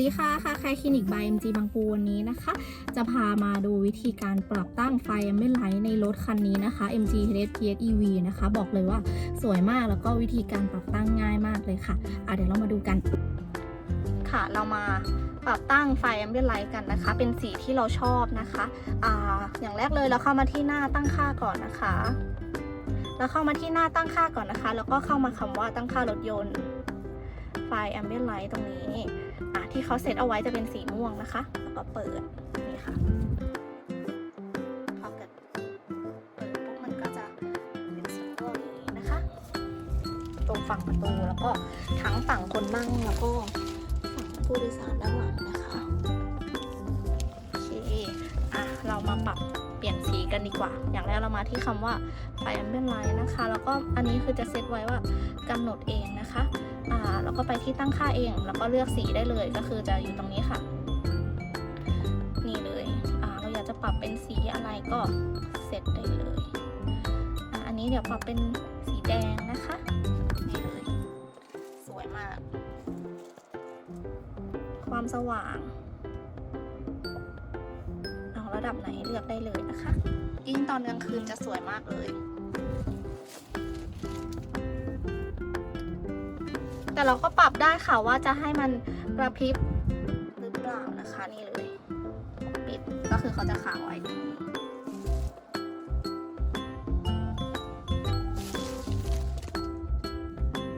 ดีค่ะค่ะใครคลินิกบาย MG บางปูวันนี้นะคะ จะพามาดูวิธีการปรับตั้งไฟ Ambient Light ในรถคันนี้นะคะ MG HS EV นะคะ บอกเลยว่าสวยมากแล้วก็วิธีการปรับตั้งง่ายมากเลยค่ะอะเดี๋ยวเรามาดูกัน ค่ะเรามาปรับตั้งไฟ Ambient Light กันนะคะ เป็นสีที่เราชอบนะคะอ่าอย่างแรกเลยเราเข้ามาที่หน้าตั้งค่าก่อนนะคะแล้วเข้ามาที่หน้าตั้งค่าก่อนนะคะ แล้วก็เข้ามาคำว่าตั้งค่ารถยนต์ ไฟ Ambient Light ตรงนี้อะที่เขาเซตเอาไว้จะเป็นสีม่วงนะคะ แล้วก็เปิดนี่ค่ะพอเกิดเปิดปุ๊บมันก็จะเป็นสีม่วงอย่างนี้นะคะ ตรงฝั่งประตูแล้วก็ทั้งฝั่งคนนั่งแล้วก็ฝั่งผู้โดยสารด้านหลังนะคะโอเคอะเรามาปรับเปลี่ยนสีกันดีกว่า อย่างแรกเรามาที่คำว่าไฟ Ambient Light นะคะ แล้วก็อันนี้คือจะเซตไว้ว่ากำหนดเองนะคะ ก็ไปที่ตั้งค่าเอง แล้วก็เลือกสีได้เลย ก็คือจะอยู่ตรงนี้ค่ะ นี่เลยเราอยากจะปรับเป็นสีอะไรก็เซตได้เลยออันนี้เดี๋ยวปรับเป็นสีแดงนะคะนี่เลยสวยมาก ความสว่างเอาระดับไหนเลือกได้เลยนะคะยิ่งตอนกลางคืนจะสวยมากเลย แต่เราก็ปรับได้ค่ะว่าจะให้มันกระพริบหรือเปล่านะคะนี่เลยปิดก็คือเขาจะค้างไว้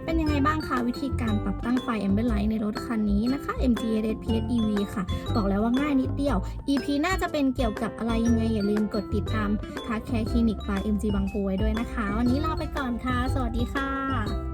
เป็นยังไงบ้างคะวิธีการปรับตั้งไฟ Ambient Light ในรถคันนี้นะคะ MG s PHEV ค่ะ บอกแล้วว่าง่ายนิดเดียว EP น่าจะเป็นเกี่ยวกับอะไรยังไง อย่าลืมกดติดตามทาแคร์คลินิกบาย MG บางปูไว้ด้วยนะคะ วันนี้ลาไปก่อนค่ะ สวัสดีค่ะ